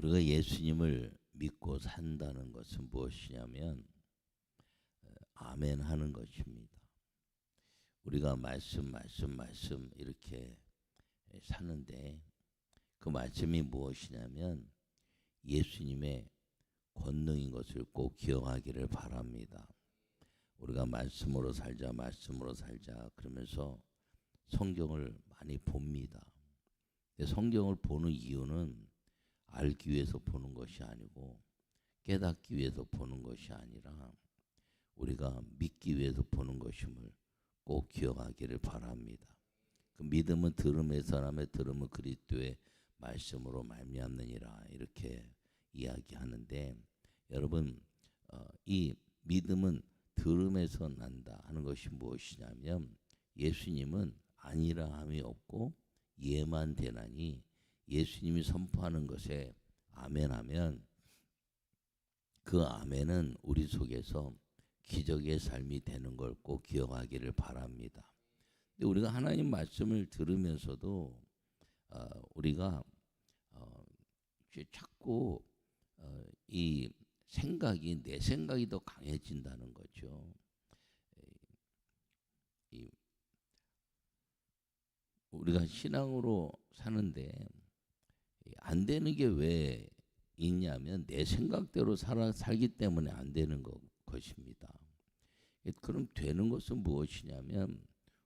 우리가 예수님을 믿고 산다는 것은 무엇이냐면 어, 아멘 하는 것입니다. 우리가 말씀 말씀 말씀 이렇게 사는데 그 말씀이 무엇이냐면 예수님의 권능인 것을 꼭 기억하기를 바랍니다. 우리가 말씀으로 살자 말씀으로 살자 그러면서 성경을 많이 봅니다. 성경을 보는 이유는 알기 위해서 보는 것이 아니고 깨닫기 위해서 보는 것이 아니라 우리가 믿기 위해서 보는 것임을 꼭 기억하기를 바랍니다. 그 믿음은 들음에서 남의 들음은 그리스도의 말씀으로 말미암느니라 이렇게 이야기하는데 여러분 어, 이 믿음은 들음에서 난다 하는 것이 무엇이냐면 예수님은 아니라 함이 없고 예만 되나니 예수님이 선포하는 것에 아멘하면 그 아멘은 우리 속에서 기적의 삶이 되는 걸 꼭 기억하기를 바랍니다. 근데 우리가 하나님 말씀을 들으면서도 어, 우리가 어, 자꾸 어, 이 생각이 내 생각이 더 강해진다는 거죠. 이, 우리가 신앙으로 사는데 안 되는 게 왜 있냐면 내 생각대로 살아 살기 때문에 안 되는 것, 것입니다. 그럼 되는 것은 무엇이냐면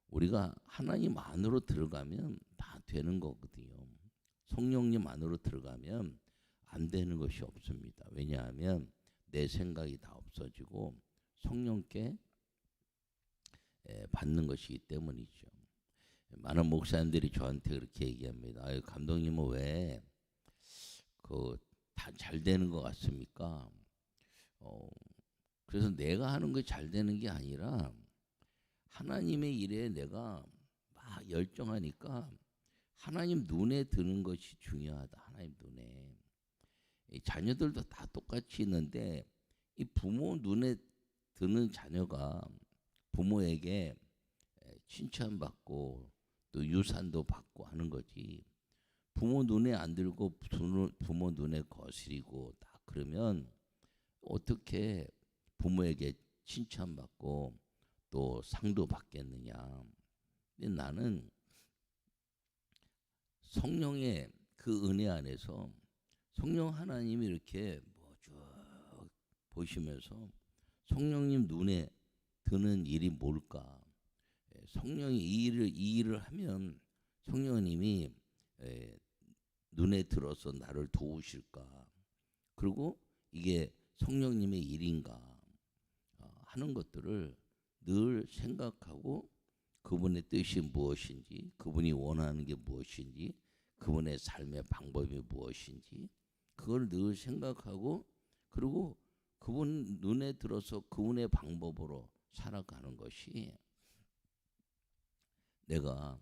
우리가 하나님 안으로 들어가면 다 되는 거거든요. 성령님 안으로 들어가면 안 되는 것이 없습니다. 왜냐하면 내 생각이 다 없어지고 성령께 받는 것이기 때문이죠. 많은 목사님들이 저한테 그렇게 얘기합니다. 아유, 감독님은 왜 그 다 잘 되는 것 같습니까? 어, 그래서 내가 하는 게 잘 되는 게 아니라 하나님의 일에 내가 막 열정하니까 하나님 눈에 드는 것이 중요하다. 하나님 눈에 자녀들도 다 똑같이 있는데 이 부모 눈에 드는 자녀가 부모에게 칭찬받고 또 유산도 받고 하는 거지. 부모 눈에 안 들고 부모 눈에 거스리고 다 그러면 어떻게 부모에게 칭찬받고 또 상도 받겠느냐. 근데 나는 성령의 그 은혜 안에서 성령 하나님이 이렇게 뭐쭉 보시면서 성령님 눈에 드는 일이 뭘까? 예, 성령이 이 일을 이 일을 하면 성령님이 예, 눈에 들어서 나를 도우실까? 그리고 이게 성령님의 일인가 어, 하는 것들을 늘 생각하고 그분의 뜻이 무엇인지, 그분이 원하는 게 무엇인지, 그분의 삶의 방법이 무엇인지, 그걸 늘 생각하고, 그리고 그분 눈에 들어서 그분의 방법으로 살아가는 것이 내가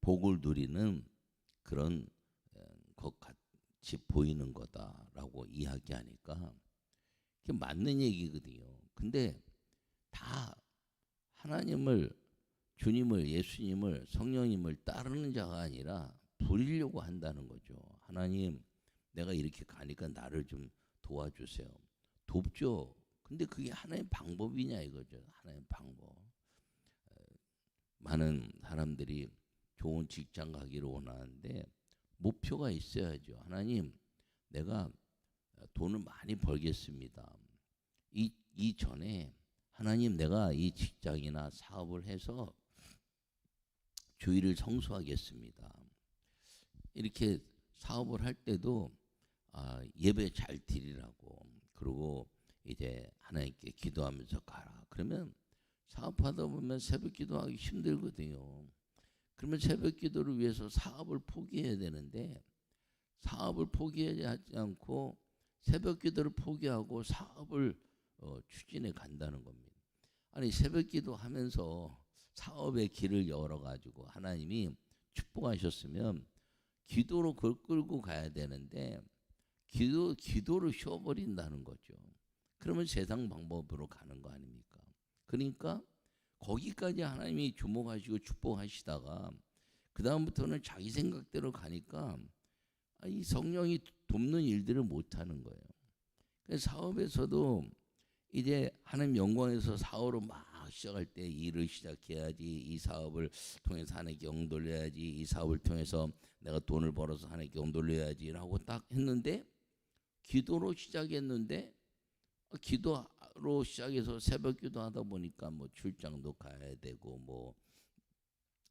복을 누리는 그런 것 같이 보이는 거다라고 이야기하니까 그게 맞는 얘기거든요. 근데 다 하나님을 주님을 예수님을 성령님을 따르는 자가 아니라 부리려고 한다는 거죠. 하나님 내가 이렇게 가니까 나를 좀 도와주세요. 돕죠. 근데 그게 하나의 방법이냐 이거죠. 하나의 방법. 많은 사람들이 좋은 직장 가기를 원하는데 목표가 있어야죠. 하나님, 내가 돈을 많이 벌겠습니다. 이, 이 전에 하나님 내가 이 직장이나 사업을 해서 주의를 성수하겠습니다. 이렇게 사업을 할 때도 아, 예배 잘 드리라고 그리고 이제 하나님께 기도하면서 가라. 그러면 사업하다 보면 새벽 기도하기 힘들거든요. 그러면 새벽 기도를 위해서 사업을 포기해야 되는데 사업을 포기하지 않고 새벽 기도를 포기하고 사업을 어, 추진해 간다는 겁니다. 아니 새벽 기도하면서 사업의 길을 열어 가지고 하나님이 축복하셨으면 기도로 그걸 끌고 가야 되는데 기도 기도를 쉬어버린다는 거죠. 그러면 세상 방법으로 가는 거 아닙니까? 그러니까 거기까지 하나님이 주목하시고 축복하시다가 그 다음부터는 자기 생각대로 가니까 아, 이 성령이 돕는 일들을 못 하는 거예요. 그래서 사업에서도 이제 하나님 영광에서 사업을 막 시작할 때 일을 시작해야지 이 사업을 통해서 하나님께 영 돌려야지 이 사업을 통해서 내가 돈을 벌어서 하나님께 영 돌려야지라고 딱 했는데 기도로 시작했는데 어, 기도로 시작해서 새벽 기도하다 보니까 뭐 출장도 가야 되고 뭐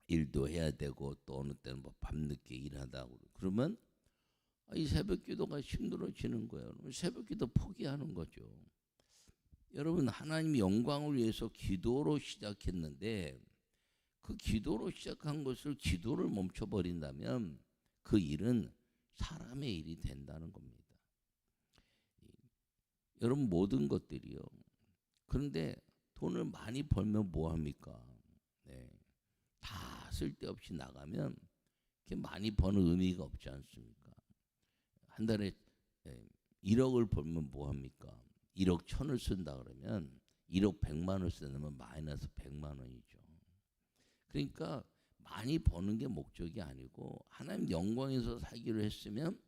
일도 해야 되고 또 어느 때는 뭐 밤늦게 일하다 그러면 아, 이 새벽 기도가 힘들어지는 거예요. 새벽 기도 포기하는 거죠. 여러분 하나님 영광을 위해서 기도로 시작했는데 그 기도로 시작한 것을 기도를 멈춰 버린다면 그 일은 사람의 일이 된다는 겁니다. 여러분 모든 것들이요. 그런데 돈을 많이 벌면 뭐 합니까? 네. 다 쓸데없이 나가면 그게 많이 버는 의미가 없지 않습니까? 한 달에 1억을 벌면 뭐 합니까? 1억 천을 쓴다 그러면 1억 100만 원을 쓰면 마이너스 100만 원이죠. 그러니까 많이 버는 게 목적이 아니고 하나님 영광에서 살기로 했으면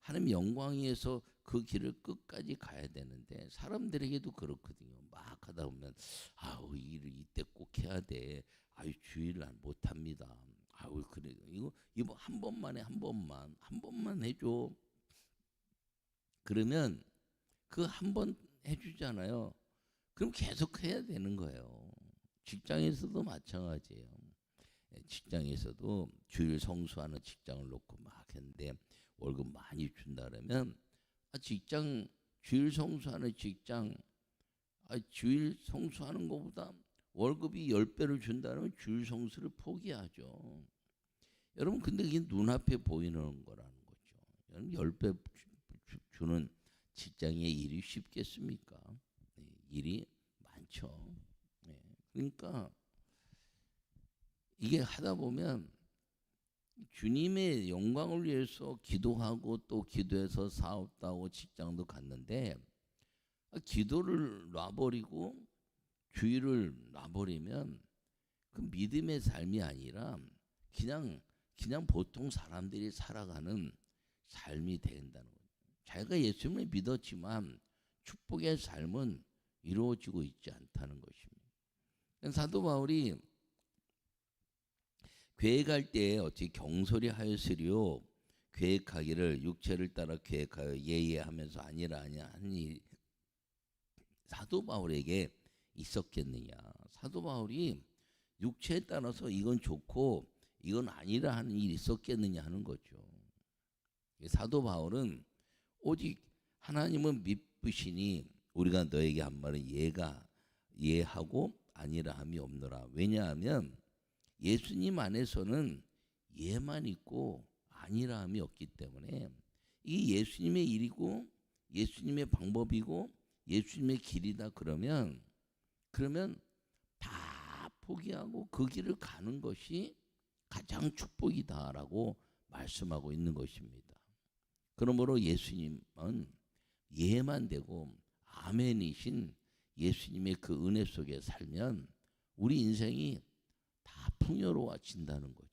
하나님 영광에서 그 길을 끝까지 가야 되는데 사람들에게도 그렇거든요. 막 하다 보면 아우 일을 이때 꼭 해야 돼. 아유 주일을 못 합니다. 아우 그래 이거 이거 한 번만에 한 번만 한 번만 해줘. 그러면 그 한 번 해주잖아요. 그럼 계속 해야 되는 거예요. 직장에서도 마찬가지예요. 예, 직장에서도 주일 성수하는 직장을 놓고 막 했는데 월급 많이 준다 그러면 아, 직장 주일 성수하는 직장 아, 주일 성수하는 것보다 월급이 열 배를 준다면 주일 성수를 포기하죠. 여러분 근데 이게 눈앞에 보이는 거라는 거죠. 여러분 열배 주는 직장의 일이 쉽겠습니까? 네, 일이 많죠. 네, 그러니까 이게 하다 보면 주님의 영광을 위해서 기도하고 또 기도해서 사업도 하고 직장도 갔는데 기도를 놔버리고 주의를 놔버리면 그 믿음의 삶이 아니라 그냥 그냥 보통 사람들이 살아가는 삶이 된다는 거예요. 자기가 예수님을 믿었지만 축복의 삶은 이루어지고 있지 않다는 것입니다. 사도 바울이 계획할 때 어찌 경솔히 하였으리요? 계획하기를 육체를 따라 계획하여 예예하면서 아니라 아니야 하니 사도 바울에게 있었겠느냐? 사도 바울이 육체에 따라서 이건 좋고 이건 아니라 하는 일이 있었겠느냐 하는 거죠. 사도 바울은 오직 하나님은 믿으시니 우리가 너에게 한 말은 예가 예하고 아니라 함이 없노라. 왜냐하면 예수님 안에서는 예만 있고 아니라함이 없기 때문에 이 예수님의 일이고 예수님의 방법이고 예수님의 길이다 그러면 그러면 다 포기하고 그 길을 가는 것이 가장 축복이다라고 말씀하고 있는 것입니다. 그러므로 예수님은 예만 되고 아멘이신 예수님의 그 은혜 속에 살면 우리 인생이 풍요로워진다는 거죠.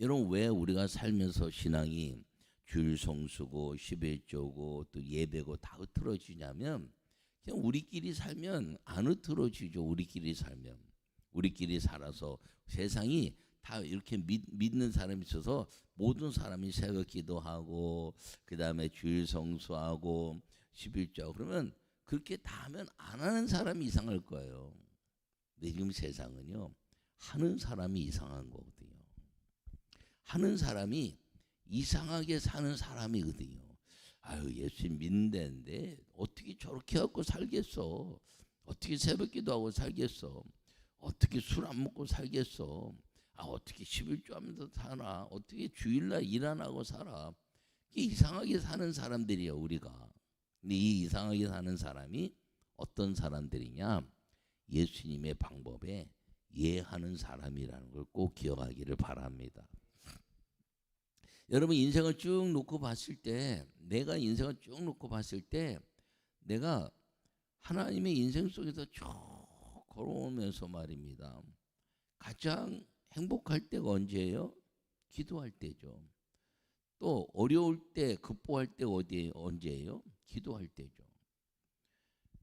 여러분 왜 우리가 살면서 신앙이 줄 성수고 11조고 또 예배고 다 흐트러지냐면 그냥 우리끼리 살면 안 흐트러지죠. 우리끼리 살면 우리끼리 살아서 세상이 다 이렇게 믿, 믿는 사람이 있어서 모든 사람이 새벽 기도하고 그 다음에 주일 성수하고 11조 그러면 그렇게 다 하면 안 하는 사람이 이상할 거예요. 근데 지금 세상은요 하는 사람이 이상한 거거든요. 하는 사람이 이상하게 사는 사람이거든요. 아유 예수님 믿는데 어떻게 저렇게 하고 살겠어? 어떻게 새벽 기도 하고 살겠어? 어떻게 술 안 먹고 살겠어? 아 어떻게 11조 하면서 살아? 어떻게 주일날 일 안 하고 살아? 이상하게 사는 사람들이야 우리가. 근데 이 이상하게 사는 사람이 어떤 사람들이냐? 예수님의 방법에 예하는 사람이라는 걸 꼭 기억하기를 바랍니다. 여러분 인생을 쭉 놓고 봤을 때 내가 인생을 쭉 놓고 봤을 때 내가 하나님의 인생 속에서 쭉 걸어오면서 말입니다. 가장 행복할 때가 언제예요? 기도할 때죠. 또 어려울 때 극복할 때 어디 언제예요? 기도할 때죠.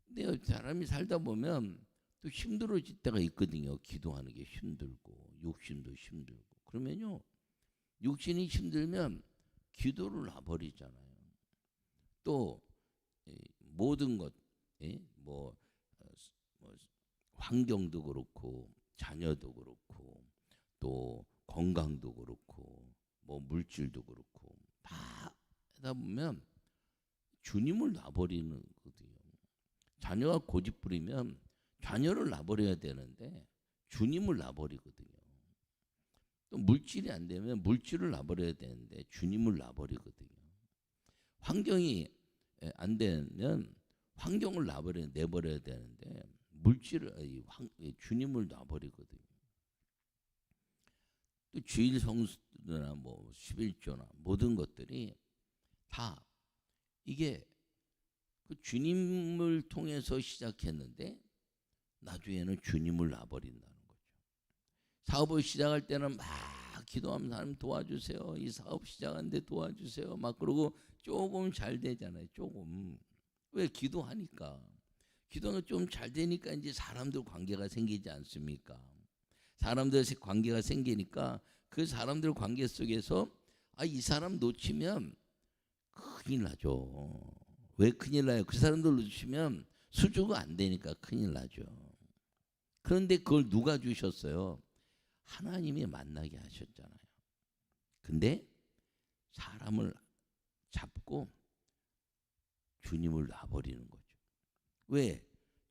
근데 사람이 살다 보면 또 힘들어질 때가 있거든요. 기도하는 게 힘들고 욕심도 힘들고 그러면요 육신이 힘들면 기도를 놔버리잖아요. 또 이, 모든 것, 예? 뭐, 뭐 스- 환경도 그렇고 자녀도 그렇고 또 건강도 그렇고 뭐 물질도 그렇고 다 하다 보면 주님을 놔버리는 거거든요. 자녀가 고집 부리면 자녀를 놔버려야 되는데 주님을 놔버리거든요. 또 물질이 안 되면 물질을 놔버려야 되는데 주님을 놔버리거든요. 환경이 에, 안 되면 환경을 놔버려 내버려야 되는데 물질을 이 주님을 놔버리거든요. 또 주일 성수나 뭐 11조나 모든 것들이 다 이게 그 주님을 통해서 시작했는데 나중에는 주님을 놔버린다는 거죠. 사업을 시작할 때는 막 기도하면 하나님 도와주세요. 이 사업 시작하는데 도와주세요. 막 그러고 조금 잘 되잖아요. 조금 왜 기도하니까 기도가 좀잘 되니까 이제 사람들 관계가 생기지 않습니까? 사람들 관계가 생기니까 그 사람들 관계 속에서 아 이 사람 놓치면 큰일 나죠. 왜 큰일 나요? 그 사람들 놓치면 수주가 안 되니까 큰일 나죠. 그런데 그걸 누가 주셨어요? 하나님이 만나게 하셨잖아요. 근데 사람을 잡고 주님을 놔버리는 거죠. 왜?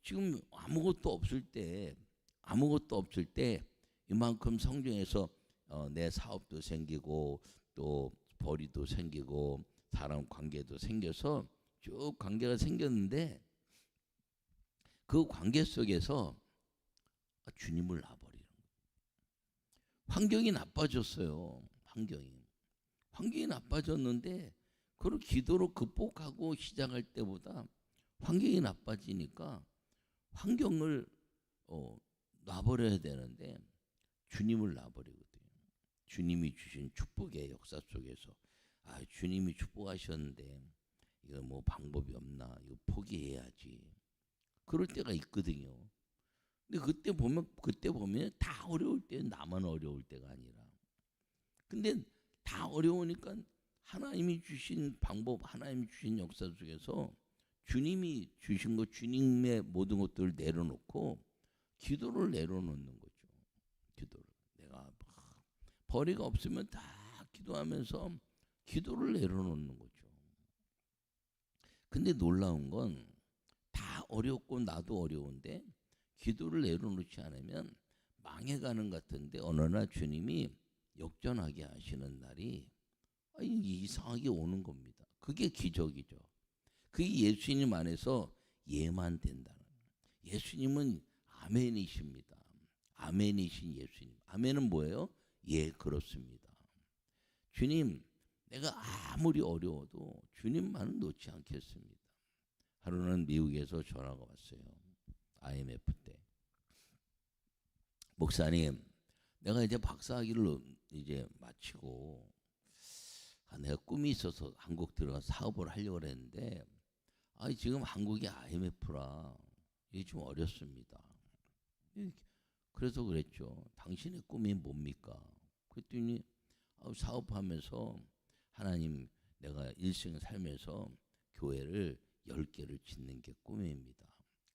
지금 아무것도 없을 때, 아무것도 없을 때 이만큼 성경에서 어, 내 사업도 생기고 또 벌이도 생기고 사람 관계도 생겨서 쭉 관계가 생겼는데 그 관계 속에서 주님을 놔버리는 거예요. 환경이 나빠졌어요. 환경이. 환경이 나빠졌는데 그걸 기도로 극복하고 시작할 때보다 환경이 나빠지니까 환경을 어, 놔버려야 되는데 주님을 놔버리거든요. 주님이 주신 축복의 역사 속에서 아 주님이 축복하셨는데 이거 뭐 방법이 없나 이거 포기해야지 그럴 때가 있거든요. 근데 그때 보면 그때 보면 다 어려울 때 나만 어려울 때가 아니라 근데 다 어려우니까 하나님이 주신 방법 하나님이 주신 역사 속에서 주님이 주신 것 주님의 모든 것들을 내려놓고 기도를 내려놓는 거죠. 기도를 내가 막 벌이가 없으면 다 기도하면서 기도를 내려놓는 거죠. 근데 놀라운 건 다 어렵고 나도 어려운데 기도를 내려놓지 않으면 망해가는 것 같은데 어느 날 주님이 역전하게 하시는 날이 아니, 이상하게 오는 겁니다. 그게 기적이죠. 그게 예수님 안에서 예만 된다는 거예요. 예수님은 아멘이십니다. 아멘이신 예수님. 아멘은 뭐예요? 예, 그렇습니다. 주님, 내가 아무리 어려워도 주님만은 놓지 않겠습니다. 하루는 미국에서 전화가 왔어요. IMF 때. 목사님, 내가 이제 박사학위를 이제 마치고 아, 내가 꿈이 있어서 한국 들어가 사업을 하려고 했는데 아 지금 한국이 IMF라 이게 좀 어렵습니다. 그래서 그랬죠. 당신의 꿈이 뭡니까? 그랬더니 아, 사업하면서 하나님 내가 일생 살면서 교회를 열 개를 짓는 게 꿈입니다.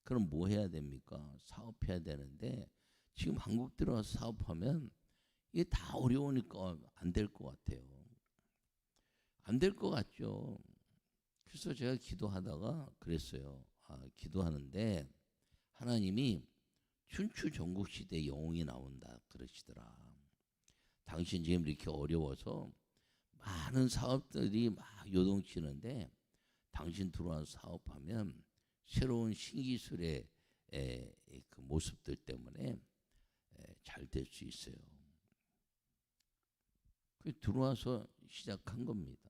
그럼 뭐 해야 됩니까? 사업해야 되는데 지금 한국 들어가서 사업하면 이게 다 어려우니까 안 될 것 같아요. 안 될 것 같죠. 그래서 제가 기도하다가 그랬어요. 아, 기도하는데 하나님이 춘추 전국 시대 영웅이 나온다 그러시더라. 당신 지금 이렇게 어려워서 많은 사업들이 막 요동치는데 당신 들어와서 사업하면 새로운 신기술의 에, 그 모습들 때문에 잘 될 수 있어요. 그 들어와서 시작한 겁니다.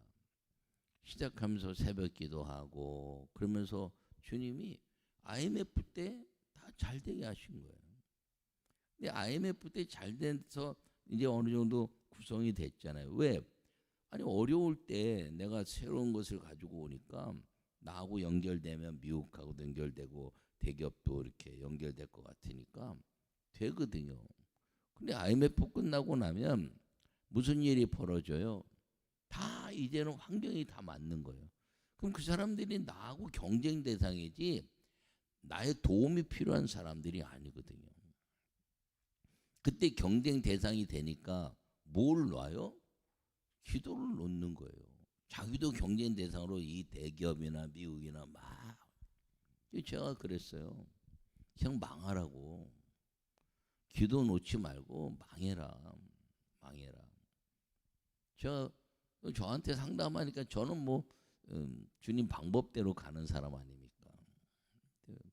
시작하면서 새벽 기도하고 그러면서 주님이 IMF 때 다 잘 되게 하신 거예요. 근데 IMF 때 잘 돼서 이제 어느 정도 구성이 됐잖아요. 왜? 아니 어려울 때 내가 새로운 것을 가지고 오니까 나하고 연결되면 미국하고도 연결되고 대기업도 이렇게 연결될 것 같으니까 되거든요. 근데 IMF 끝나고 나면 무슨 일이 벌어져요? 다 이제는 환경이 다 맞는 거예요. 그럼 그 사람들이 나하고 경쟁 대상이지 나의 도움이 필요한 사람들이 아니거든요. 그때 경쟁 대상이 되니까 뭘 놔요? 기도를 놓는 거예요. 자기도 경쟁 대상으로 이 대기업이나 미국이나 막 제가 그랬어요. 그냥 망하라고. 기도 놓지 말고 망해라. 망해라. 저 저한테 상담하니까 저는 뭐 음, 주님 방법대로 가는 사람 아닙니까?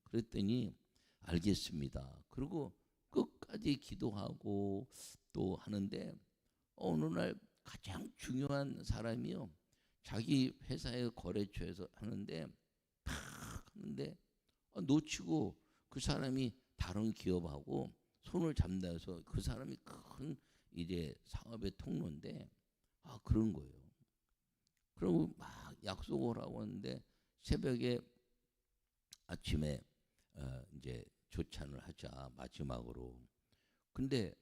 그랬더니 알겠습니다. 그리고 끝까지 기도하고 또 하는데 어느 날 가장 중요한 사람이요. 자기 회사의 거래처에서 하는데 탁 하는데 어, 놓치고 그 사람이 다른 기업하고 손을 잡다 해서 그 사람이 큰 이제 사업의 통로인데 아 그런 거예요. 그리고 막 약속을 하고 하는데 새벽에 아침에 어 이제 조찬을 하자 마지막으로 근데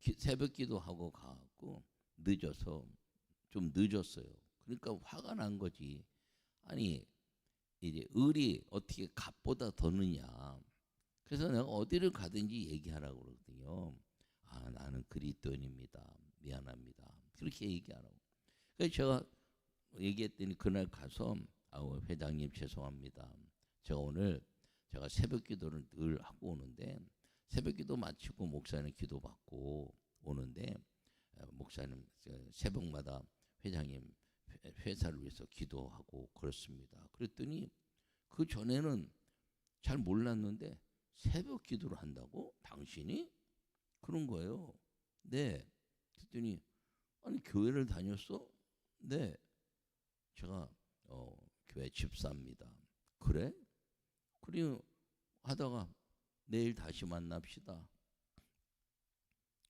기, 새벽 기도하고 가고 늦어서 좀 늦었어요. 그러니까 화가 난 거지. 아니 이제 을이 어떻게 값보다 더 느냐. 그래서 내가 어디를 가든지 얘기하라고 그러거든요. 아 나는 그리스도인입니다. 미안합니다. 그렇게 얘기하라고. 그래서 제가 얘기했더니 그날 가서 아 회장님 죄송합니다. 제가 오늘 제가 새벽 기도를 늘 하고 오는데 새벽 기도 마치고 목사님 기도 받고 오는데 어, 목사님 새벽마다 회장님 회사를 위해서 기도하고 그렇습니다. 그랬더니 그 전에는 잘 몰랐는데 새벽 기도를 한다고 당신이 그런 거예요. 네. 그랬더니 아니 교회를 다녔어? 네. 제가 어, 교회 집사입니다. 그래? 그리고 하다가 내일 다시 만납시다.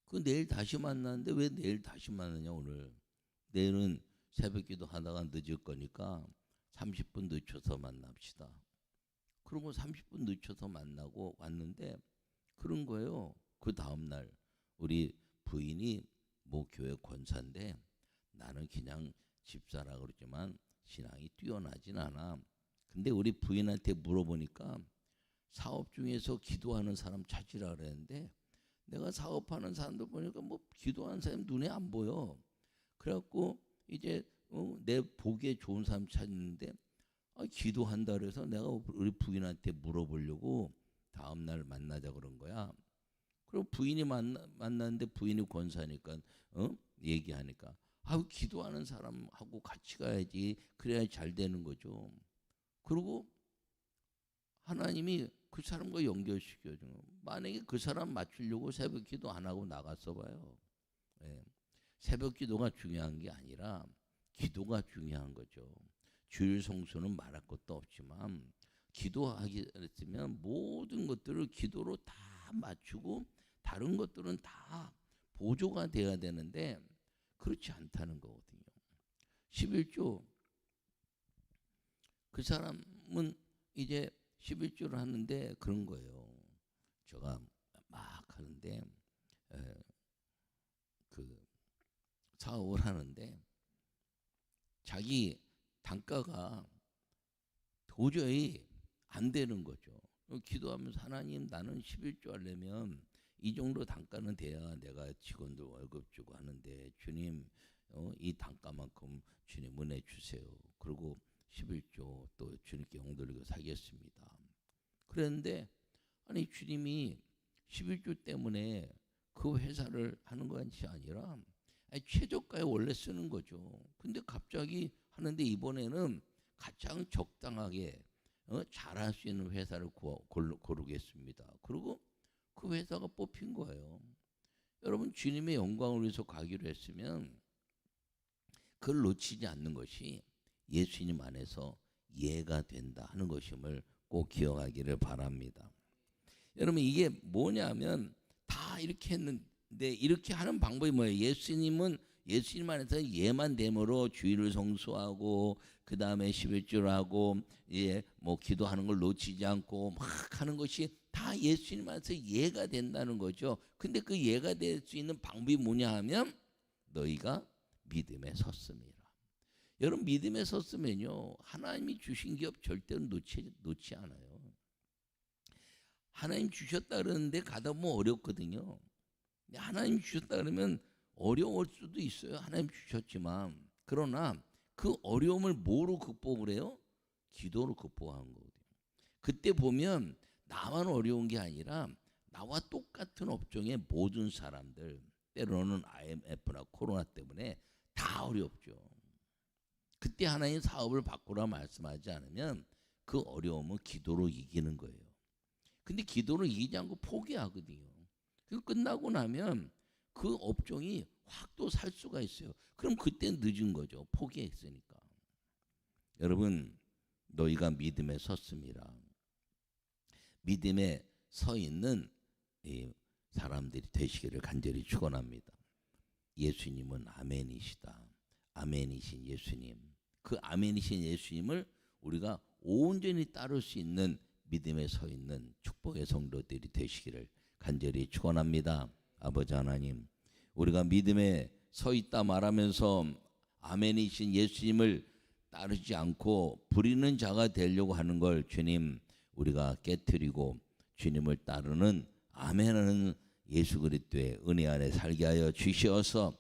그 내일 다시 만나는데 왜 내일 다시 만나냐 오늘. 내일은 새벽 기도 하다가 늦을 거니까 30분 늦춰서 만납시다. 그러고 30분 늦춰서 만나고 왔는데 그런 거예요. 그 다음 날 우리 부인이 모 교회 권사인데 나는 그냥 집사라 그러지만 신앙이 뛰어나진 않아. 근데 우리 부인한테 물어보니까 사업 중에서 기도하는 사람 찾으라 그랬는데 내가 사업하는 사람들 보니까 뭐 기도하는 사람 눈에 안 보여. 그래갖고 이제 어, 내 보기에 좋은 사람 찾는데 아, 기도한다 그래서 내가 우리 부인한테 물어보려고 다음 날 만나자 그런 거야. 그리고 부인이 만나, 만났는데 부인이 권사니까 어? 얘기하니까 아우 기도하는 사람하고 같이 가야지 그래야 잘 되는 거죠. 그리고 하나님이 그 사람과 연결시켜줘. 만약에 그 사람 맞추려고 새벽 기도 안 하고 나갔어 봐요. 예. 새벽 기도가 중요한 게 아니라 기도가 중요한 거죠. 주일 성수는 말할 것도 없지만 기도하기 했으면 모든 것들을 기도로 다 맞추고 다른 것들은 다 보조가 돼야 되는데 그렇지 않다는 거거든요. 11조 그 사람은 이제 11조를 하는데 그런 거예요. 제가 막 하는데 에, 그 사업을 하는데 자기 단가가 도저히 안 되는 거죠. 기도하면서 하나님 나는 11조 하려면 이 정도 단가는 돼야 내가 직원들 월급 주고 하는데 주님 어, 이 단가만큼 주님 은혜 주세요. 그리고 11조 또 주님께 용돌리고 살겠습니다. 그랬는데 아니 주님이 11조 때문에 그 회사를 하는 것이 아니라 아니, 최저가에 원래 쓰는 거죠. 근데 갑자기 하는데 이번에는 가장 적당하게 어, 잘할 수 있는 회사를 구, 고르, 고르겠습니다. 그리고 그 회사가 뽑힌 거예요. 여러분 주님의 영광을 위해서 가기로 했으면 그걸 놓치지 않는 것이 예수님 안에서 예가 된다 하는 것임을 꼭 기억하기를 바랍니다. 여러분 이게 뭐냐면 다 이렇게 했는 데 이렇게 하는 방법이 뭐예요? 예수님은 예수님 안에서 예만 됨으로 주의를 성수하고 그 다음에 11줄 하고 예뭐 기도하는 걸 놓치지 않고 막 하는 것이 다 예수님 안에서 예가 된다는 거죠. 근데 그 예가 될 수 있는 방법이 뭐냐 하면 너희가 믿음에 섰습니다. 여러분 믿음에 섰으면요 하나님이 주신 기업 절대로 놓지 놓지 않아요. 하나님 주셨다 그러는데 가다 보면 어렵거든요. 근데 하나님 주셨다 그러면 어려울 수도 있어요. 하나님 주셨지만 그러나 그 어려움을 뭐로 극복을 해요? 기도로 극복한 거거든요. 그때 보면 나만 어려운 게 아니라 나와 똑같은 업종의 모든 사람들 때로는 IMF나 코로나 때문에 다 어렵죠. 그때 하나님 사업을 바꾸라 말씀하지 않으면 그 어려움은 기도로 이기는 거예요. 근데 기도로 이기지 않고 포기하거든요. 그 끝나고 나면 그 업종이 확 또 살 수가 있어요. 그럼 그때 늦은 거죠. 포기했으니까. 여러분 너희가 믿음에 섰습니다. 믿음에 서 있는 이 사람들이 되시기를 간절히 축원합니다. 예수님은 아멘이시다. 아멘이신 예수님. 그 아멘이신 예수님을 우리가 온전히 따를 수 있는 믿음에 서 있는 축복의 성도들이 되시기를 간절히 축원합니다. 아버지 하나님, 우리가 믿음에 서 있다 말하면서 아멘이신 예수님을 따르지 않고 부리는 자가 되려고 하는 걸 주님 우리가 깨뜨리고 주님을 따르는 아멘하는 예수 그리스도의 은혜 안에 살게 하여 주시어서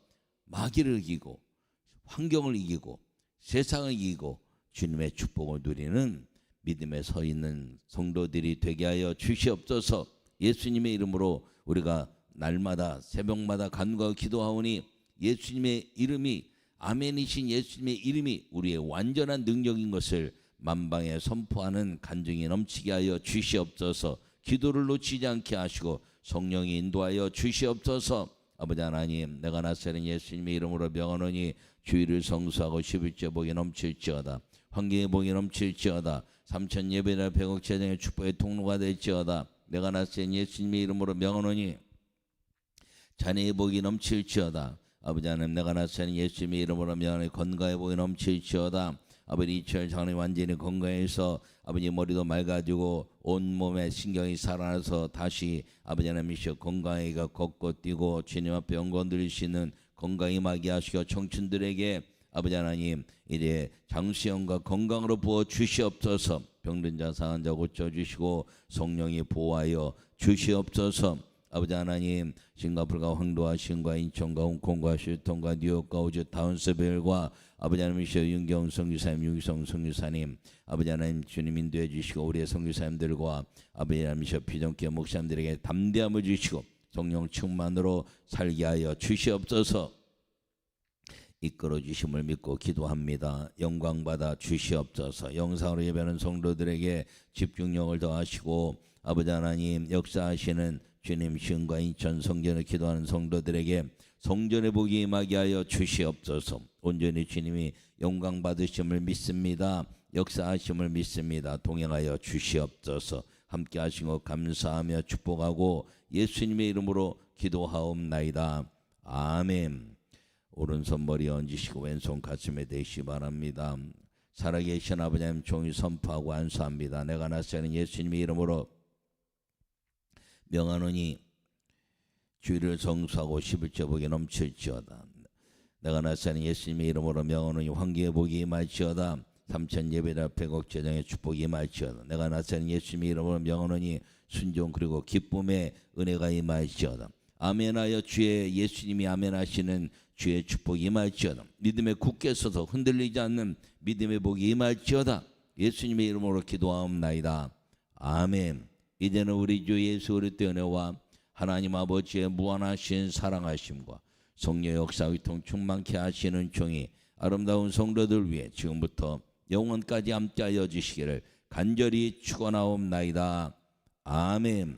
마귀를 이기고 환경을 이기고 세상을 이기고 주님의 축복을 누리는 믿음에 서 있는 성도들이 되게 하여 주시옵소서. 예수님의 이름으로 우리가 날마다 새벽마다 간구하고 기도하오니 예수님의 이름이 아멘이신 예수님의 이름이 우리의 완전한 능력인 것을 만방에 선포하는 간증이 넘치게 하여 주시옵소서. 기도를 놓치지 않게 하시고 성령이 인도하여 주시옵소서. 아버지 하나님, 내가 나사는 예수님의 이름으로 명하노니 주의를 성수하고 십일째 복이 넘칠지어다. 환경의 복이 넘칠지어다. 삼천 예배나 백억 재정의 축복의 통로가 될지어다. 내가 나사는 예수님의 이름으로 명하노니 자네의 복이 넘칠지어다. 아버지 하나님 내가 나사는 예수님의 이름으로 명하노니 건강의 복이 넘칠지어다. 아버지 이철 장님 완전히 건강해서 아버지 머리도 맑아지고 온 몸에 신경이 살아나서 다시 아버지 하나님이시여 건강하게 걷고 뛰고 주님 앞에 영광 드릴 수 있는 건강히 임하게 하시고 청춘들에게 아버지 하나님 이제 장수형과 건강으로 부어 주시옵소서. 병든 자 상한 자 고쳐 주시고 성령이 보호하여 주시옵소서. 아버지 하나님 싱가폴과 황도와 신과 인천과 홍콩과 실통과 뉴욕과 우주 타운스벨과 아버지 하나님 이시여 윤경 성유사님 윤성 성유사님 아버지 하나님 주님 인도해 주시고 우리의 성유사님들과 아버지 하나님 이시여 비정기의 목사님들에게 담대함을 주시고 성령 충만으로 살게 하여 주시옵소서 이끌어 주심을 믿고 기도합니다. 영광 받아 주시옵소서. 영상으로 예배하는 성도들에게 집중력을 더하시고 아버지 하나님 역사하시는 주님 시은과 인천 성전을 기도하는 성도들에게 성전의 복이 임하게 하여 주시옵소서. 온전히 주님이 영광 받으심을 믿습니다. 역사하심을 믿습니다. 동행하여 주시옵소서. 함께 하신 것 감사하며 축복하고 예수님의 이름으로 기도하옵나이다. 아멘. 오른손 머리 얹으시고 왼손 가슴에 대시 바랍니다. 살아계신 아버지 하나님 종이 선포하고 안수합니다. 내가 나사는 예수님의 이름으로 명하노니 주의를 성수하고 십일째 복이 넘칠지어다. 내가 나사는 예수님의 이름으로 명하노니 황기의 복이 임할지어다. 삼천 예배다 백억 재정의 축복이 임할지어다. 내가 나사는 예수님의 이름으로 명하노니 순종 그리고 기쁨의 은혜가 임할지어다. 아멘하여 주의 예수님이 아멘하시는 주의 축복이 임할지어다. 믿음에 굳게 서서 흔들리지 않는 믿음의 복이 임할지어다. 예수님의 이름으로 기도하옵나이다. 아멘. 이제는 우리 주 예수 그리스도의 은혜와 하나님 아버지의 무한하신 사랑하심과 성령 역사 위통 충만케 하시는 종이 아름다운 성도들 위해 지금부터 영원까지 함께하여 주시기를 간절히 축원하옵나이다. 아멘.